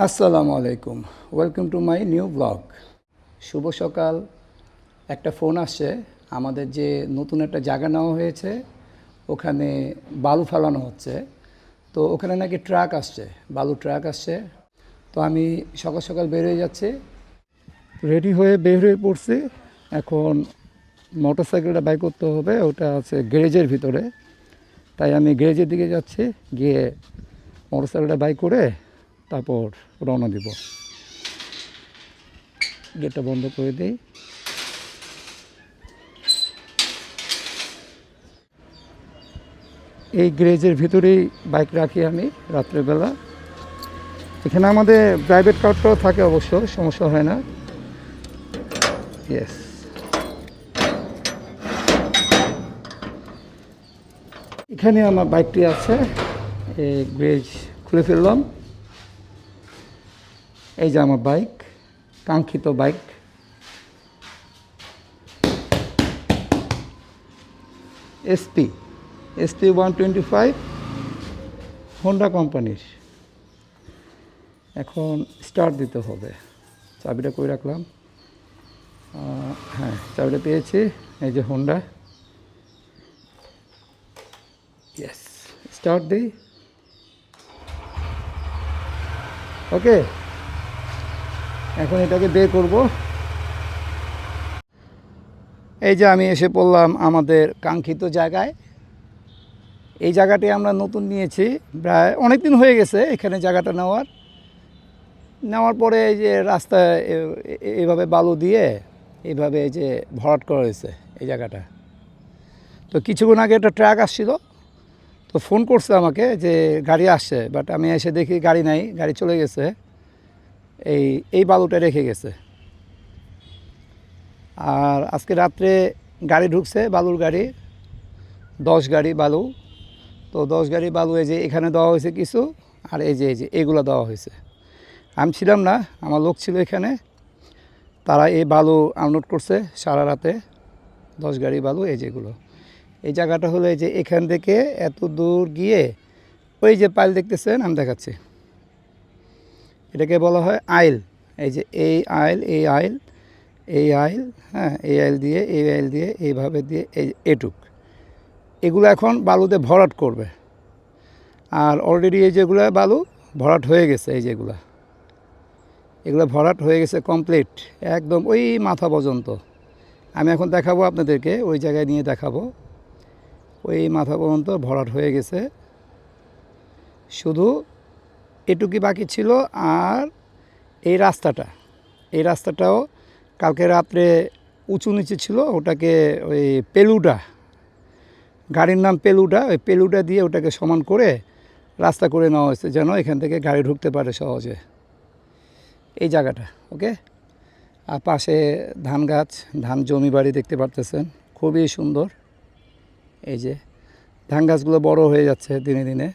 আসসালামু আলাইকুম। Welcome to my new blog শুভ সকাল। একটা ফোন আসছে। আমাদের যে নতুন একটা জায়গা নেওয়া হয়েছে, ওখানে বালু ফেলানো হচ্ছে। তো ওখানে নাকি ট্রাক আসছে, বালু ট্রাক আসছে। তো আমি সকাল সকাল বের হয়ে যাচ্ছি। রেডি হয়ে বের হয়ে পড়ছি। এখন মোটর সাইকেলটা বাই করতে হবে। ওটা আছে গ্যারেজের ভিতরে। তাই আমি গ্যারেজের দিকে যাচ্ছি। গিয়ে মোটর সাইকেলটা বাই করে তারপর রওনা দিব। গেটটা বন্ধ করে দিই। এই গ্যারেজের ভিতরেই বাইক রাখি আমি রাত্রেবেলা। এখানে আমাদের প্রাইভেট কারটাও থাকে অবশ্য, সমস্যা হয় না। ইয়েস এখানে আমার বাইকটি আছে। এই গ্রেজ খুলে ফেললাম। এই যে আমার বাইক, কাঙ্ক্ষিত bike. SP SP one twenty five Honda কোম্পানির। এখন স্টার্ট দিতে হবে। চাবিটা কই রাখলাম? হ্যাঁ চাবিটা পেয়েছি। এই যে হোন্ডা ইয়েস স্টার্ট দিই। ওকে এখন এটাকে বের করব। এই যে আমি এসে পড়লাম আমাদের কাঙ্ক্ষিত জায়গায়। এই জায়গাটি আমরা নতুন নিয়েছি, প্রায় অনেক দিন হয়ে গেছে এখানে জায়গাটা নেওয়ার। নেওয়ার পরে এই যে রাস্তায় এভাবে বালু দিয়ে এইভাবে এই যে ভরাট করা হয়েছে এই জায়গাটা। তো কিছুক্ষণ আগে একটা ট্রাক আসছিল, তো ফোন করছে আমাকে যে গাড়ি আসছে, বাট আমি এসে দেখি গাড়ি নাই, গাড়ি চলে গেছে। এই এই বালুটা রেখে গেছে। আর আজকে রাত্রে গাড়ি ঢুকছে, বালুর গাড়ি, দশ গাড়ি বালু। তো দশ গাড়ি বালু এই যে এখানে দেওয়া হয়েছে কিছু, আর এই যে এই যে এগুলো দেওয়া হয়েছে। আমি ছিলাম না, আমার লোক ছিল এখানে। তারা এই বালু আনলোড করছে সারা রাতে, দশ গাড়ি বালু, এই যেগুলো এই জায়গাটা হলো এই যে এখান থেকে এত দূর গিয়ে ওই যে পাইল দেখতেছেন, আমি দেখাচ্ছি। এটাকে বলা হয় আইল। এই যে এই আইল এই আইল এই আইল হ্যাঁ এই আইল দিয়ে এই আইল দিয়ে এইভাবে দিয়ে, এই এটুক। এগুলো এখন বালুতে ভরাট করবে। আর অলরেডি এই যেগুলো বালু ভরাট হয়ে গেছে, এই যেগুলো। এগুলো ভরাট হয়ে গেছে কমপ্লিট একদম ওই মাথা পর্যন্ত। আমি এখন দেখাবো আপনাদেরকে, ওই জায়গায় নিয়ে দেখাবো। ওই মাথা পর্যন্ত ভরাট হয়ে গেছে। শুধু এটুকি বাকি ছিল আর এই রাস্তাটা। এই রাস্তাটাও কালকে রাত্রে উঁচু নিচে ছিল, ওটাকে ওই পেলুটা গাড়ির নাম পেলুটা ওই পেলুটা দিয়ে ওটাকে সমান করে রাস্তা করে নেওয়া হয়েছে, যেন এখান থেকে গাড়ি ঢুকতে পারে সহজে। এই জায়গাটা, ওকে? আর পাশে ধান গাছ, ধান জমি বাড়ি দেখতে পারতেছেন, খুবই সুন্দর। এই যে, ধান গাছগুলো বড় হয়ে যাচ্ছে দিনে দিনে।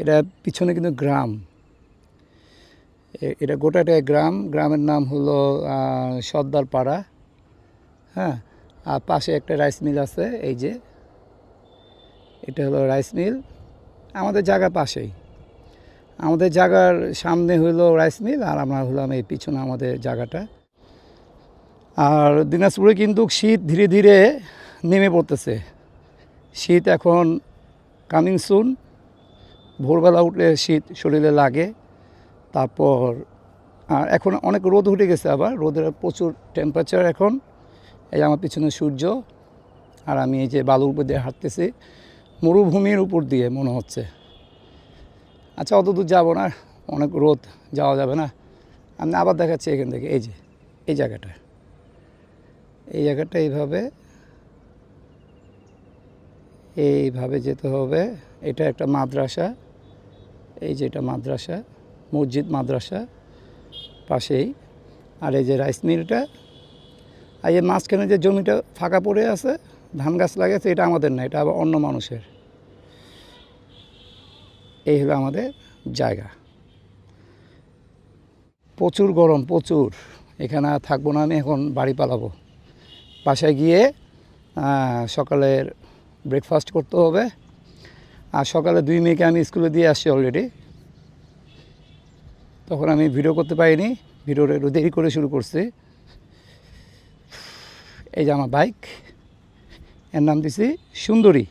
এটা পিছনে কিন্তু গ্রাম। এটা গোটাটাই গ্রাম। গ্রামের নাম হলো সর্দার পাড়া হ্যাঁ? আর পাশে একটা রাইস মিল আছে, এই যে। এটা হলো রাইস মিল। আমাদের জায়গার পাশেই। আমাদের জায়গার সামনে হলো রাইস মিল, আর আমরা হলাম এই পিছনে আমাদের জায়গাটা। আর দিনাজপুরে কিন্তু শীত ধীরে ধীরে নেমে পড়তেছে। শীত এখন কামিং সুন ভোরবেলা উঠলে শীত শরীরে লাগে, তারপর, আর এখন অনেক রোদ উঠে গেছে আবার রোদের প্রচুর টেম্পারেচার এখন, এই আমার পিছনে সূর্য, আর আমি এই যে বালুর উপর দিয়ে হাঁটতেছি, মরুভূমির উপর দিয়ে মনে হচ্ছে। আচ্ছা অত দূর যাব না, অনেক রোদ, যাওয়া যাবে না। আমি আবার দেখাচ্ছি এখান থেকে, এই যে, এই জায়গাটা। এই জায়গাটা এইভাবে এইভাবে যেতে হবে, এটা একটা মাদ্রাসা। এই যে এটা মাদ্রাসা, মসজিদ মাদ্রাসা পাশেই। আর এই যে রাইস মিলটা, আর এই মাঝখানে যে জমিটা ফাঁকা পড়ে আছে, ধান গাছ লাগাচ্ছে এটা আমাদের না, এটা আবার অন্য মানুষের। এই হলো আমাদের জায়গা। প্রচুর গরম, প্রচুর। এখানে আর থাকব না, আমি এখন বাড়ি পালাবো। বাসায় গিয়ে সকালের ব্রেকফাস্ট করতে হবে। আর সকালে দুই মেয়েকে আমি স্কুলে দিয়ে আসছি অলরেডি তখন আমি ভিডিও করতে পারিনি ভিডিওটা একটু দেরি করে শুরু করছি। এই যে আমার বাইক এর নাম দিছি সুন্দরী।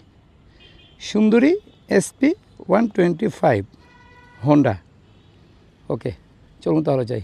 সুন্দরী SP one twenty five Honda okay চলুন তাহলে যাই।